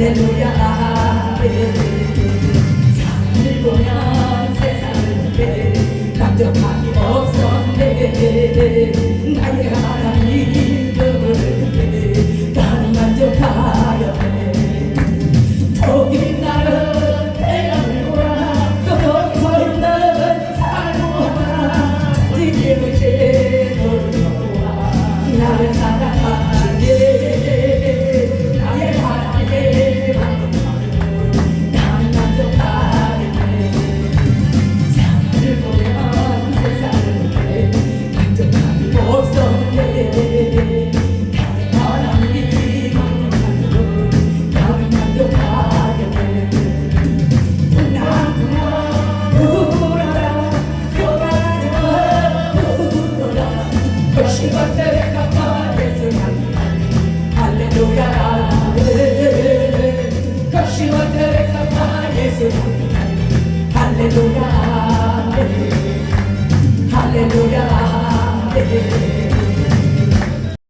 할렐루야 아멘 삶을 보면 세상을 배 감정하기 없었네? Acho que vai ter